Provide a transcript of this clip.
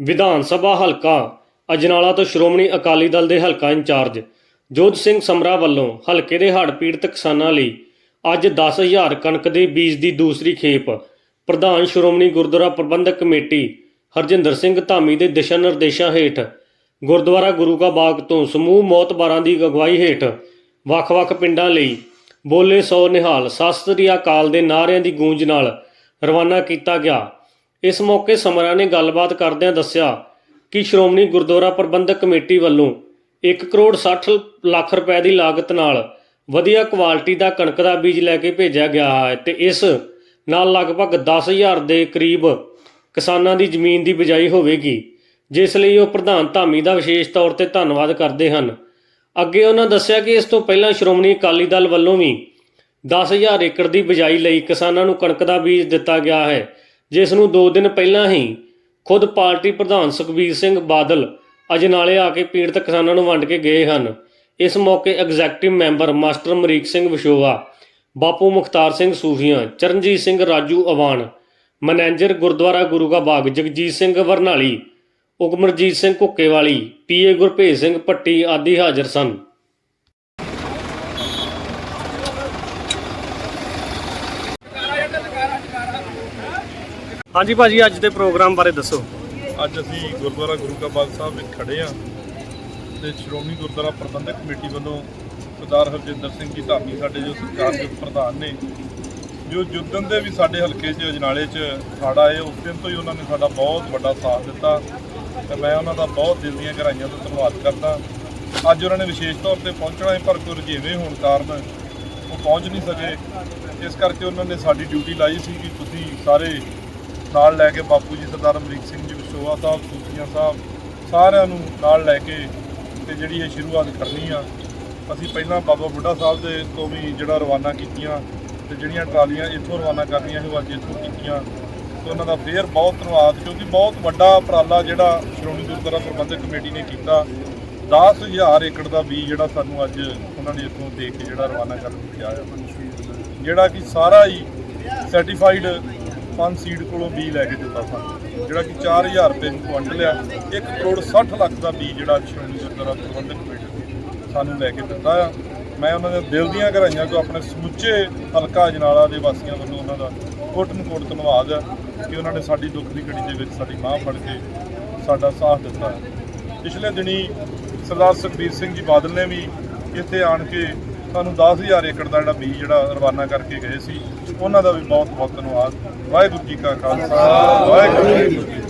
ਵਿਧਾਨ ਸਭਾ ਹਲਕਾ ਅਜਨਾਲਾ ਤੋਂ ਸ਼੍ਰੋਮਣੀ ਅਕਾਲੀ ਦਲ ਦੇ ਹਲਕਾ ਇੰਚਾਰਜ ਜੋਧ ਸਿੰਘ ਸਮਰਾ ਵੱਲੋਂ ਹਲਕੇ ਦੇ ਹੜ੍ਹ ਪੀੜਤ ਕਿਸਾਨਾਂ ਲਈ ਅੱਜ 10000 ਕਣਕ ਦੇ ਬੀਜ ਦੀ ਦੂਸਰੀ ਖੇਪ। ਪ੍ਰਧਾਨ ਸ਼੍ਰੋਮਣੀ ਗੁਰਦੁਆਰਾ ਪ੍ਰਬੰਧਕ ਕਮੇਟੀ ਹਰਜਿੰਦਰ ਸਿੰਘ ਧਾਮੀ ਦੇ ਦਿਸ਼ਾ ਨਿਰਦੇਸ਼ਾਂ ਹੇਠ ਗੁਰਦੁਆਰਾ ਗੁਰੂ ਕਾ ਬਾਗ ਤੋਂ ਸਮੂਹ ਮੌਤਬਾਰਾਂ ਦੀ ਅਗਵਾਈ ਹੇਠ ਵੱਖ-ਵੱਖ ਪਿੰਡਾਂ ਲਈ ਬੋਲੇ ਸੋ ਨਿਹਾਲ ਸਤਿ ਸ੍ਰੀ ਅਕਾਲ ਦੇ ਨਾਅਰਿਆਂ ਦੀ ਗੂੰਜ ਨਾਲ ਰਵਾਨਾ ਕੀਤਾ ਗਿਆ। ਇਸ ਮੌਕੇ ਸਮਰਾ ਨੇ ਗੱਲਬਾਤ ਕਰਦਿਆਂ ਦੱਸਿਆ ਕਿ ਸ਼੍ਰੋਮਣੀ ਗੁਰਦੁਆਰਾ ਪ੍ਰਬੰਧਕ ਕਮੇਟੀ ਵੱਲੋਂ 1 ਕਰੋੜ 60 ਲੱਖ ਰੁਪਏ ਦੀ ਲਾਗਤ ਨਾਲ ਵਧੀਆ ਕੁਆਲਿਟੀ ਦਾ ਕਣਕ ਦਾ ਬੀਜ ਲੈ ਕੇ ਭੇਜਿਆ ਗਿਆ ਹੈ ਤੇ ਇਸ ਨਾਲ ਲਗਭਗ 10000 ਦੇ ਕਰੀਬ ਕਿਸਾਨਾਂ ਦੀ ਜ਼ਮੀਨ ਦੀ ਬਿਜਾਈ ਹੋਵੇਗੀ, ਜਿਸ ਲਈ ਉਹ ਪ੍ਰਧਾਨ ਧਾਮੀ ਦਾ ਵਿਸ਼ੇਸ਼ ਤੌਰ ਤੇ ਧੰਨਵਾਦ ਕਰਦੇ ਹਨ। ਅੱਗੇ ਉਹਨਾਂ ਦੱਸਿਆ ਕਿ ਇਸ ਤੋਂ ਪਹਿਲਾਂ ਸ਼੍ਰੋਮਣੀ ਅਕਾਲੀ ਦਲ ਵੱਲੋਂ ਵੀ 10000 ਏਕੜ ਦੀ ਬਿਜਾਈ ਲਈ ਕਿਸਾਨਾਂ ਨੂੰ ਕਣਕ ਦਾ ਬੀਜ ਦਿੱਤਾ ਗਿਆ ਹੈ। ਜਿਸ ਨੂੰ 2 ਦਿਨ ਪਹਿਲਾਂ ਹੀ ਖੁਦ ਪਾਰਟੀ ਪ੍ਰਧਾਨ ਸੁਖਬੀਰ ਸਿੰਘ ਬਾਦਲ ਅਜਨਾਲੇ ਆ ਕੇ ਪੀੜਤ ਕਿਸਾਨਾਂ ਨੂੰ ਵੰਡ ਕੇ ਗਏ ਹਨ। ਇਸ ਮੌਕੇ executive member master Marik Singh Vishova, Bapu Mukhtar Singh Sufian, Charanjit Singh Raju Awan, manager Gurdwara Guru Ka Bagh, Jagjit Singh ਵਰਨਾਲੀ, ਉਗਮਰਜੀਤ Singh ਕੁੱਕੇਵਾਲੀ ਪੀਏ ਗੁਰਭੇਜ ਸਿੰਘ ਪੱਟੀ ਆਦਿ ਹਾਜ਼ਰ ਸਨ। ਹਾਂਜੀ ਭਾਜੀ, ਅੱਜ ਦੇ ਪ੍ਰੋਗਰਾਮ ਬਾਰੇ ਦੱਸੋ। ਅੱਜ ਅਸੀਂ ਗੁਰਦੁਆਰਾ ਗੁਰੂ ਕਾ ਬਾਗ ਸਾਹਿਬ ਵਿੱਚ ਖੜੇ ਆ ਤੇ ਸ਼੍ਰੋਮਣੀ ਗੁਰਦੁਆਰਾ ਪ੍ਰਬੰਧਕ ਕਮੇਟੀ ਵੱਲੋਂ ਸਰਦਾਰ ਹਰਜਿੰਦਰ ਸਿੰਘ ਜੀ ਧਾਮੀ ਸਾਡੇ ਜੋ ਸਤਿਕਾਰਯੋਗ ਪ੍ਰਧਾਨ ਨੇ, ਜੋ ਜੁੱਦਨ ਦੇ ਵੀ ਸਾਡੇ ਹਲਕੇ 'ਚ, ਅਜਨਾਲੇ 'ਚ ਸਾੜਾ ਆਏ, ਉਸ ਦਿਨ ਤੋਂ ਹੀ ਉਹਨਾਂ ਨੇ ਸਾਡਾ ਬਹੁਤ ਵੱਡਾ ਸਾਥ ਦਿੱਤਾ ਤੇ ਮੈਂ ਉਹਨਾਂ ਦਾ ਬਹੁਤ ਦਿਲ ਦੀਆਂ ਗਹਿਰਾਈਆਂ ਤੋਂ ਧੰਨਵਾਦ ਕਰਦਾ। ਅੱਜ ਉਹਨਾਂ ਨੇ ਵਿਸ਼ੇਸ਼ ਤੌਰ ਤੇ ਪਹੁੰਚਣਾ ਹੈ ਪਰ ਕੋਈ ਰੁਝੇਵੇਂ ਹੋਣ ਕਾਰਨ ਉਹ ਪਹੁੰਚ ਨਹੀਂ ਸਕੇ। ਇਸ ਕਰਕੇ ਉਹਨਾਂ ਨੇ ਸਾਡੀ ਡਿਊਟੀ ਲਾਈ ਸੀ ਕਿ ਤੁਸੀਂ ਸਾਰੇ ਨਾਲ ਲੈ ਕੇ ਬਾਪੂ ਜੀ ਸਰਦਾਰ ਅਮਰੀਕ ਸਿੰਘ ਜੀ ਵਿਸ਼ੋਆ ਸਾਹਿਬ ਸੂਫੀਆਂ ਸਾਹਿਬ, ਸਾਰਿਆਂ ਨੂੰ ਨਾਲ ਲੈ ਕੇ ਤੇ ਜਿਹੜੀ ਇਹ ਸ਼ੁਰੂਆਤ ਕਰਨੀ ਆ, ਅਸੀਂ ਪਹਿਲਾਂ ਬਾਬਾ ਬੁੱਢਾ ਸਾਹਿਬ ਦੇ ਤੋਂ ਵੀ ਜਿਹੜਾ ਰਵਾਨਾ ਕੀਤੀਆਂ ਤੇ ਜਿਹੜੀਆਂ ਟਰਾਲੀਆਂ ਇੱਥੋਂ ਰਵਾਨਾ ਕਰਨੀਆਂ ਸੀ, ਉਹ ਅੱਜ ਇੱਥੋਂ ਕੀਤੀਆਂ ਤੇ ਉਹਨਾਂ ਦਾ ਫੇਰ ਬਹੁਤ ਧੰਨਵਾਦ, ਕਿਉਂਕਿ ਬਹੁਤ ਵੱਡਾ ਉਪਰਾਲਾ ਜਿਹੜਾ ਸ਼੍ਰੋਮਣੀ ਗੁਰਦੁਆਰਾ ਪ੍ਰਬੰਧਕ ਕਮੇਟੀ ਨੇ ਕੀਤਾ। 10000 ਏਕੜ ਦਾ ਬੀਜ ਜਿਹੜਾ ਸਾਨੂੰ ਅੱਜ ਉਹਨਾਂ ਨੇ ਇੱਥੋਂ ਦੇ ਕੇ ਜਿਹੜਾ ਰਵਾਨਾ ਕਰਨ ਕਿਹਾ ਆ ਜਿਹੜਾ ਕਿ ਸਾਰਾ ਹੀ ਸਰਟੀਫਾਈਡ ਫਨ ਸੀਡ ਕੋਲੋਂ ਬੀਜ ਲੈ ਕੇ ਦਿੱਤਾ ਸਾਨੂੰ ਜਿਹੜਾ ਕਿ 4000 ਰੁਪਏ ਨੂੰ ਕੁਆਂਟਲ ਆ 1 ਕਰੋੜ 60 ਲੱਖ ਦਾ ਬੀਜ ਜਿਹੜਾ ਸ਼੍ਰੋਮਣੀ ਗੁਰਦੁਆਰਾ ਪ੍ਰਬੰਧਕ ਕਮੇਟੀ ਸਾਨੂੰ ਲੈ ਕੇ ਦਿੱਤਾ ਆ। ਮੈਂ ਉਹਨਾਂ ਦੇ ਦਿਲ ਦੀਆਂ ਗਹਿਰਾਈਆਂ ਤੋਂ ਆਪਣੇ ਸਮੁੱਚੇ ਹਲਕਾ ਅਜਨਾਲਾ ਦੇ ਵਾਸੀਆਂ ਵੱਲੋਂ ਉਹਨਾਂ ਦਾ ਕੋਟ ਨੂੰ ਕੋਟ ਧੰਨਵਾਦ ਆ ਕਿ ਉਹਨਾਂ ਨੇ ਸਾਡੀ ਦੁੱਖ ਦੀ ਘੜੀ ਦੇ ਵਿੱਚ ਸਾਡੀ ਬਾਹ ਫੜ ਕੇ ਸਾਡਾ ਸਾਥ ਦਿੱਤਾ। ਪਿਛਲੇ ਦਿਨੀ ਸਰਦਾਰ ਸੁਖਬੀਰ ਸਿੰਘ ਜੀ ਬਾਦਲ ਨੇ ਵੀ ਇੱਥੇ ਆਣ ਕੇ ਸਾਨੂੰ 10000 ਏਕੜ ਦਾ ਜਿਹੜਾ ਬੀਜ ਜਿਹੜਾ ਰਵਾਨਾ ਕਰਕੇ ਗਏ ਸੀ। ਉਹਨਾਂ ਦਾ ਵੀ ਬਹੁਤ ਬਹੁਤ ਧੰਨਵਾਦ। ਵਾਹਿਗੁਰੂ ਜੀ ਕਾ ਖਾਲਸਾ ਵਾਹਿਗੁਰੂ ਜੀ ਕੀ ਫਤਿਹ।